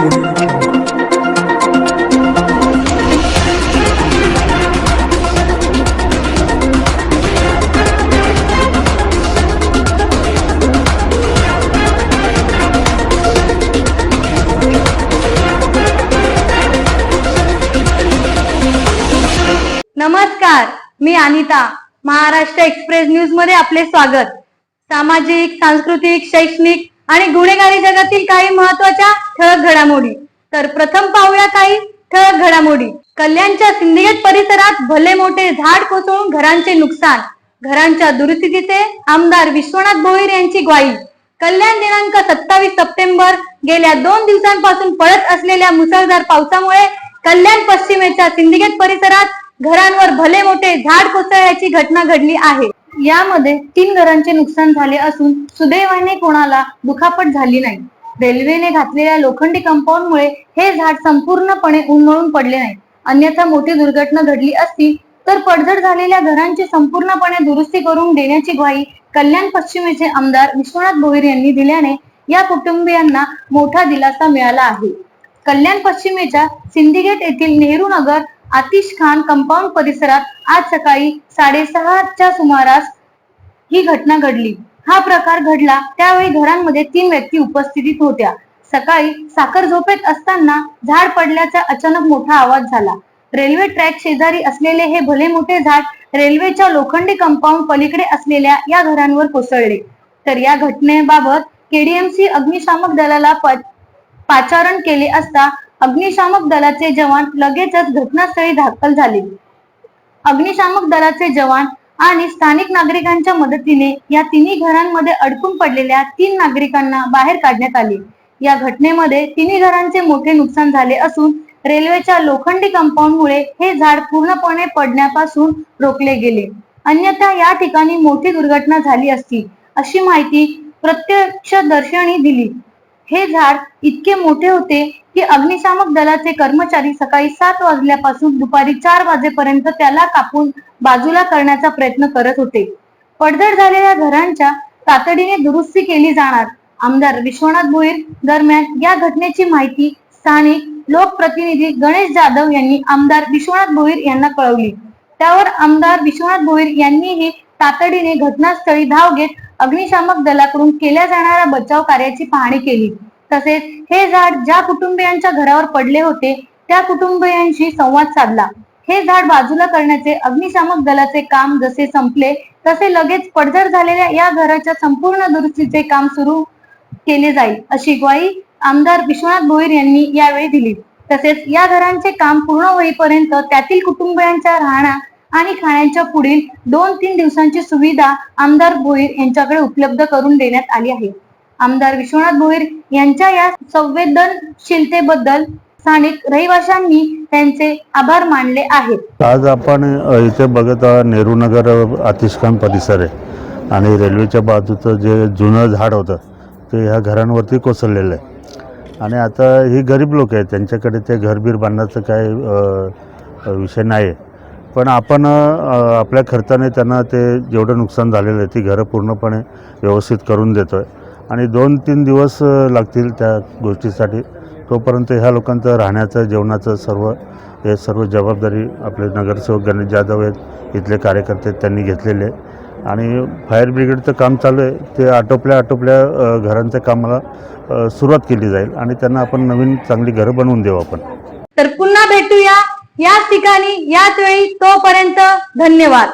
नमस्कार मी अनिता. महाराष्ट्र एक्सप्रेस न्यूजमध्ये आपले स्वागत. सामाजिक सांस्कृतिक शैक्षणिक आणि गुन्हेगारी जगातील काही महत्त्वाच्या ठळक घडामोडी. तर प्रथम पाहूया काही ठळक घडामोडी. कल्याणच्या सिंदखेड परिसरात भले मोठे झाड कोसळून घरांचे नुकसान घरांच्या दुरुस्तीचे आमदार विश्वनाथ भोईर यांची ग्वाही. कल्याण दिनांक सत्तावीस सप्टेंबर गेल्या दोन दिवसांपासून पडत असलेल्या मुसळधार पावसामुळे कल्याण पश्चिमेच्या सिंदखेड परिसरात घरांवर भले मोठे झाड कोसळल्याची घटना घडली आहे. यामध्ये तीन घरांचे नुकसान झाले असून सुदैवाने कोणाला दुखापत झाली नाही. रेल्वेने घातलेल्या लोखंडी कंपाऊंडमुळे हे झाड संपूर्णपणे उन्मळून पडले नाही. अन्यथा मोठी दुर्घटना घडली असती तर पडझड झालेल्या घरांची संपूर्णपणे दुरुस्ती करून देण्याची ग्वाही कल्याण पश्चिमेचे आमदार विश्वनाथ भोईर यांनी दिल्याने या कुटुंबियांना मोठा दिलासा मिळाला आहे. कल्याण पश्चिमेच्या सिंदीगेट येथील नेहरू नगर आतिश खान कंपाऊंड परिसरात आज सकाळी साडेसहाच्या सुमारास ही घटना घडली. हा प्रकार घडला त्यावेळी घरांमध्ये तीन व्यक्ती उपस्थितीत होत्या. सकाळी साखर झोपेत असताना झाड पडल्याचा अचानक मोठा आवाज झाला. रेल्वे ट्रॅक शेजारी असलेले हे भले मोठे झाड रेल्वेच्या लोखंडी कंपाऊंड पलीकडे असलेल्या या घरांवर कोसळले. तर या घटनेबाबत केडीएमसी अग्निशामक दलाला पाचारण केले असता अग्निशामक दलाचे जवान लगेचच घटनास्थळी दाखल झाले. अग्निशामक दलाचे जवान आणि स्थानिक नागरिकांच्या मदतीने या तिन्ही घरांमध्ये अडकून पडलेल्या तीन नागरिकांना बाहेर काढण्यात आले. या घटनेमध्ये तिन्ही घरांचे मोठे नुकसान झाले असून रेल्वेच्या लोखंडी कंपाऊंडमुळे हे झाड पूर्णपणे पडण्यापासून रोखले गेले. अन्यथा या ठिकाणी मोठी दुर्घटना झाली असती अशी माहिती प्रत्यक्षदर्शनी दिली. हे झाड इतके मोठे होते की अग्निशामक दलाचे कर्मचारी सकाळी सात वाजल्यापासून दुपारी चार वाजेपर्यंत त्याला कापून बाजूला करण्याचा प्रयत्न करत होते. पडझड झालेल्या घरांच्या तातडीने दुरुस्ती केली जाणार. आमदार विश्वनाथ भोईर दरम्यान या घटनेची माहिती स्थानिक लोकप्रतिनिधी गणेश जाधव यांनी आमदार विश्वनाथ भोईर यांना कळवली. त्यावर आमदार विश्वनाथ भोईर यांनीही तातडीने घटनास्थळी धाव घेत अग्निशामक दलाकडून केल्या जाणाऱ्या बचाव कार्याची पाहणी केली. तसेच हे झाड ज्या कुटुंबियांच्या घरावर पडले होते त्या कुटुंबियांशी संवाद साधला. हे झाड बाजूला करण्याचे अग्निशामक दलाचे काम जसे संपले तसे लगेच पडझड झालेल्या या घराच्या संपूर्ण दुरुस्तीचे काम सुरू केले जाईल अशी ग्वाही आमदार विश्वनाथ भोईर यांनी यावेळी दिली. तसेच या घरांचे काम पूर्ण होईपर्यंत त्यातील कुटुंबियांच्या राहण्या आणि खाण्याच्या पुढील दोन तीन दिवसांची सुविधा आमदार भोईर यांच्याकडे उपलब्ध करून देण्यात आली आहे. आमदार विश्वनाथ भोईर यांच्या या संवेदनशीलतेबद्दल स्थानिक रहिवाशांनी त्यांचे आभार मानले आहेत. आज आपण इथे बघत आहोत नेहरू नगर आतिशखान परिसर आहे. आणि रेल्वेच्या बाजूचं जे जुनं झाड होतं ते ह्या घरांवरती कोसळलेलं आहे. आणि आता ही गरीब लोक आहेत त्यांच्याकडे ते घरबीर बांधण्याचं काय विषय नाही आहे पण आपण आपल्या खर्चाने त्यांना ते जेवढं नुकसान झालेलं आहे ती घरं पूर्णपणे व्यवस्थित करून देतो आहे आणि दोन तीन दिवस लागतील त्या गोष्टीसाठी. तोपर्यंत ह्या लोकांचं राहण्याचं जेवणाचं सर्व हे सर्व जबाबदारी आपले नगरसेवक गणेश जाधव आहेत इथले कार्यकर्ते आहेत, त्यांनी घेतलेले आणि फायर ब्रिगेडचं काम चालू आहे ते आटोपल्या आटोपल्या घरांच्या कामाला सुरुवात केली जाईल. आणि त्यांना आपण नवीन चांगली घरं बनवून देऊ आपण. तर पुन्हा भेटूया. याच ठिकाणी याच वेळी तोपर्यंत धन्यवाद.